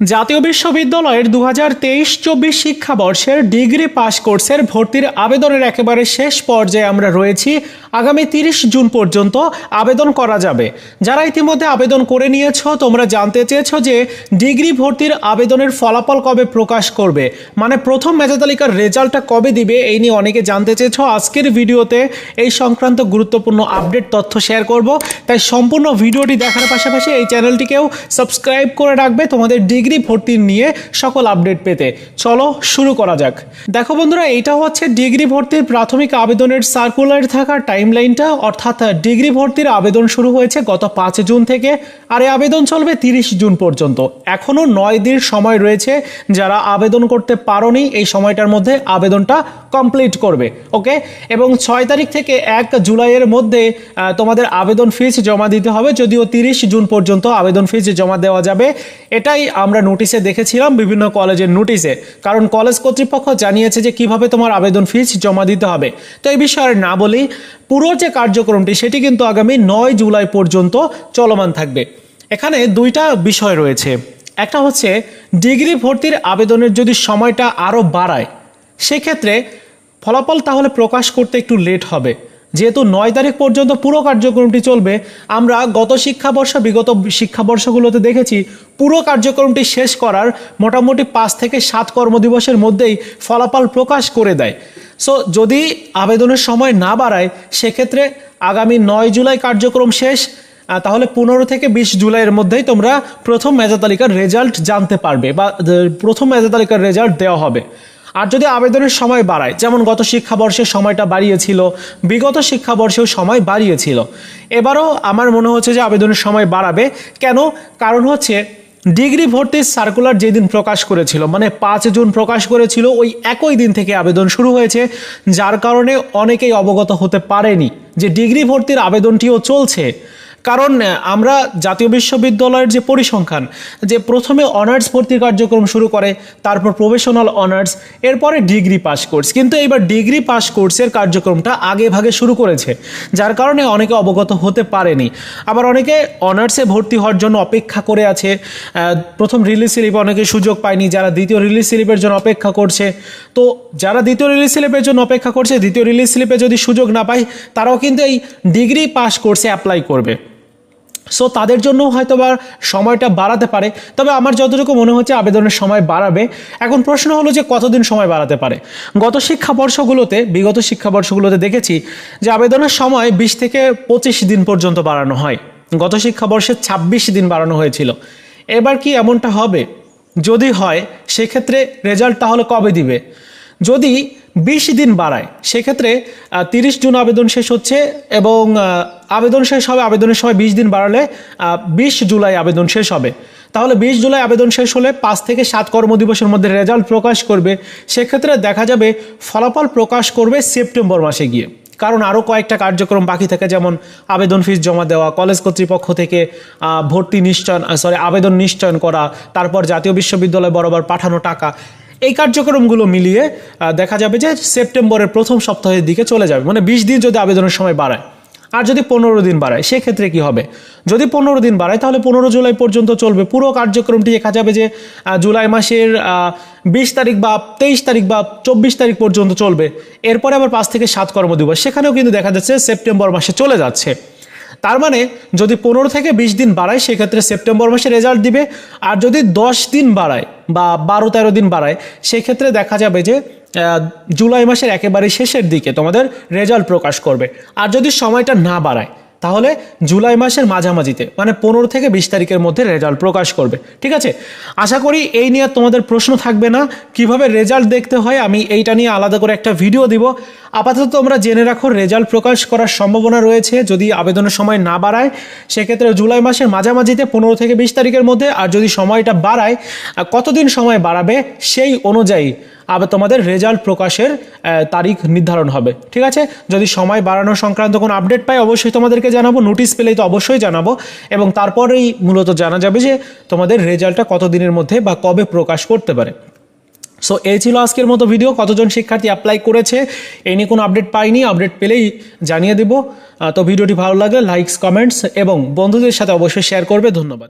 জাতীয় বিশ্ববিদ্যালয়ের দু হাজার তেইশ চব্বিশ শিক্ষাবর্ষের ডিগ্রি পাস কোর্সের ভর্তির আবেদনের একেবারে শেষ পর্যায়ে আমরা রয়েছি। আগামী তিরিশ জুন পর্যন্ত আবেদন করা যাবে। যারা ইতিমধ্যে আবেদন করে নিয়েছ, তোমরা জানতে চেয়েছো যে ডিগ্রি ভর্তির আবেদনের ফলাফল কবে প্রকাশ করবে। মানে প্রথম মেধা তালিকার রেজাল্টটা কবে দিবে, এই নিয়ে অনেকে জানতে চেয়েছো। আজকের ভিডিওতে এই সংক্রান্ত গুরুত্বপূর্ণ আপডেট তথ্য শেয়ার করব। তাই সম্পূর্ণ ভিডিওটি দেখার পাশাপাশি এই চ্যানেলটিকেও সাবস্ক্রাইব করে রাখবে। তোমাদের ডিগ্রি ভর্তি নিয়ে সকল আপডেট পেতে। চলো শুরু করা যাক। দেখো বন্ধুরা এটা হচ্ছে ডিগ্রি ভর্তির প্রাথমিক আবেদনের সার্কুলার থাকা টাইমলাইনটা অর্থাৎ ডিগ্রি ভর্তির আবেদন শুরু হয়েছে গত পাঁচ জুন থেকে, আর এই আবেদন চলবে তিরিশ জুন পর্যন্ত। এখনও নয় দিন সময় রয়েছে যারা আবেদন করতে পারোনি, এই সময়টার মধ্যে আবেদনটা কমপ্লিট করবে, ওকে? এবং ছয় তারিখ থেকে এক জুলাইয়ের মধ্যে তোমাদের আবেদন ফিস জমা দিতে হবে, যদিও তিরিশ জুন পর্যন্ত আবেদন ফিস জমা দেওয়া যাবে। এটাই আমরা নোটিশে দেখেছিলাম বিভিন্ন কলেজের নোটিশে কারণ কলেজ কর্তৃপক্ষ জানিয়েছে যে কীভাবে তোমার আবেদন ফিস জমা দিতে হবে। তো এই বিষয়ে না বলি পুরো যে কার্যক্রমটি, সেটি কিন্তু আগামী নয় জুলাই পর্যন্ত চলমান থাকবে। এখানে দুইটা বিষয় রয়েছে। একটা হচ্ছে ডিগ্রি ভর্তির আবেদনের যদি সময়টা আরও বাড়ায়, সেক্ষেত্রে ফলাফল তাহলে প্রকাশ করতে একটু লেট হবে। যেহেতু নয় তারিখ পর্যন্ত পুরো কার্যক্রমটি চলবে, আমরা গত শিক্ষাবর্ষ, বিগত শিক্ষাবর্ষগুলোতে দেখেছি পুরো কার্যক্রমটি শেষ করার মোটামুটি পাঁচ থেকে সাত কর্মদিবসের মধ্যেই ফলাফল প্রকাশ করে দেয়। সো যদি আবেদনের সময় না বাড়ায়, সেক্ষেত্রে আগামী নয় জুলাই কার্যক্রম শেষ তাহলে পনেরো থেকে বিশ জুলাইয়ের মধ্যেই তোমরা প্রথম মেধা তালিকার রেজাল্ট জানতে পারবে বা প্রথম মেধা তালিকার রেজাল্ট দেওয়া হবে। আর যদি আবেদনের সময় বাড়ায়, যেমন গত শিক্ষাবর্ষের সময়টা বাড়িয়েছিল, বিগত শিক্ষাবর্ষেও সময় বাড়িয়েছিল। এবারও আমার মনে হচ্ছে যে আবেদনের সময় বাড়াবে। কেন? কারণ হচ্ছে, ডিগ্রি ভর্তির সার্কুলার যেদিন প্রকাশ করেছিল মানে পাঁচ জুন প্রকাশ করেছিল, ওই একই দিন থেকে আবেদন শুরু হয়েছে, যার কারণে অনেকেই অবগত হতে পারেনি যে ডিগ্রি ভর্তির আবেদনটিও চলছে। কারণ আমরা জাতীয় বিশ্ববিদ্যালয়ের যে পরিসংখ্যান, যে প্রথমে অনার্স ভর্তি কার্যক্রম শুরু করে, তারপর প্রফেশনাল অনার্স, এরপরে ডিগ্রি পাস কোর্স। কিন্তু এইবার ডিগ্রি পাস কোর্সের কার্যক্রমটা আগে ভাগে শুরু করেছে, যার কারণে অনেকে অবগত হতে পারেনি। আবার অনেকে অনার্সে ভর্তি হওয়ার জন্য অপেক্ষা করে আছে প্রথম রিলিজ স্লিপে অনেকে সুযোগ পায়নি, যারা দ্বিতীয় রিলিজ স্লিপের জন্য অপেক্ষা করছে। তো যারা দ্বিতীয় রিলিজ স্লিপের জন্য অপেক্ষা করছে, দ্বিতীয় রিলিজ স্লিপে যদি সুযোগ না পায়, তারাও কিন্তু এই ডিগ্রি পাস কোর্সে অ্যাপ্লাই করবে। সো তাদের জন্য হয়তো বা সময়টা বাড়াতে পারে। তবে আমার যতটুকু মনে হচ্ছে আবেদনের সময় বাড়াবে। এখন প্রশ্ন হলো যে কতদিন সময় বাড়াতে পারে? গত শিক্ষাবর্ষগুলোতে, বিগত শিক্ষাবর্ষগুলোতে দেখেছি যে আবেদনের সময় বিশ থেকে পঁচিশ দিন পর্যন্ত বাড়ানো হয়। গত শিক্ষাবর্ষে ছাব্বিশ দিন বাড়ানো হয়েছিল। এবার কি এমনটা হবে? যদি হয়, সেক্ষেত্রে রেজাল্ট তাহলে কবে দিবে? যদি বিশ দিন বাড়ায়, সেক্ষেত্রে তিরিশ জুন আবেদন শেষ হচ্ছে এবং আবেদন শেষ হবে, আবেদনের সময় বিশ দিন বাড়ালে বিশ জুলাই আবেদন শেষ হবে। তাহলে বিশ জুলাই আবেদন শেষ হলে পাঁচ থেকে সাত কর্মদিবসের মধ্যে রেজাল্ট প্রকাশ করবে। সেক্ষেত্রে দেখা যাবে ফলাফল প্রকাশ করবে সেপ্টেম্বর মাসে গিয়ে। কারণ আরও কয়েকটা কার্যক্রম বাকি থাকে, যেমন আবেদন ফিস জমা দেওয়া, কলেজ কর্তৃপক্ষ থেকে ভর্তি নিশ্চয়ন সরি আবেদন নিশ্চয়ন করা, তারপর জাতীয় বিশ্ববিদ্যালয় বরাবর পাঠানো টাকা এই কার্যক্রমগুলো মিলিয়ে দেখা যাবে যে সেপ্টেম্বরের প্রথম সপ্তাহের দিকে চলে যাবে। মানে বিশ দিন যদি আবেদনের সময় বাড়ায়, আর যদি পনেরো দিন বাড়ায়, সেক্ষেত্রে কি হবে? যদি পনেরো দিন বাড়ায়, তাহলে পনেরো জুলাই পর্যন্ত চলবে। পুরো কার্যক্রমটি দেখা যাবে যে জুলাই মাসের বিশ তারিখ বা তেইশ তারিখ বা চব্বিশ তারিখ পর্যন্ত চলবে। এরপরে আবার পাঁচ থেকে সাত কর্মদিবস। সেখানেও কিন্তু দেখা যাচ্ছে সেপ্টেম্বর মাসে চলে যাচ্ছে। তার মানে যদি পনেরো থেকে বিশ দিন বাড়ায়, সেক্ষেত্রে সেপ্টেম্বর মাসে রেজাল্ট দিবে। আর যদি দশ দিন বাড়ায় বা বারো, তেরো দিন বাড়ায়, সেক্ষেত্রে দেখা যাবে যে জুলাই মাসের একেবারে শেষের দিকে তোমাদের রেজাল্ট প্রকাশ করবে। আর যদি সময়টা না বাড়ায় তাহলে জুলাই মাসের মাঝামাঝিতে মানে পনেরো থেকে বিশ তারিখের মধ্যে রেজাল্ট প্রকাশ করবে, ঠিক আছে? আশা করি এই নিয়ে তোমাদের প্রশ্ন থাকবে না, কীভাবে রেজাল্ট দেখতে হয় আমি এইটা নিয়ে আলাদা করে একটা ভিডিও দিব। আপাতত তোমরা জেনে রাখো, রেজাল্ট প্রকাশ করার সম্ভাবনা রয়েছে, যদি আবেদনের সময় না বাড়ায়, সেক্ষেত্রে জুলাই মাসের মাঝামাঝিতে পনেরো থেকে বিশ তারিখের মধ্যে, আর যদি সময়টা বাড়ায়, কতদিন সময় বাড়াবে সেই অনুযায়ী আবার তোমাদের রেজাল্ট প্রকাশের তারিখ নির্ধারণ হবে। ঠিক আছে? যদি সময় বাড়ানো সংক্রান্ত কোনো আপডেট পাই, অবশ্যই তোমাদেরকে জানাব। নোটিশ পেলেই তো অবশ্যই জানাব। এবং তারপরেই মূলত জানা যাবে যে তোমাদের রেজাল্টটা কতদিনের মধ্যে বা কবে প্রকাশ করতে পারে। সো এই ছিল আজকের মতো ভিডিও কতজন শিক্ষার্থী অ্যাপ্লাই করেছে এই নিয়ে কোনো আপডেট পাইনি। আপডেট পেলেই জানিয়ে দেবো। তো ভিডিওটি ভালো লাগলে লাইকস কমেন্টস এবং বন্ধুদের সাথে অবশ্যই শেয়ার করবে। ধন্যবাদ।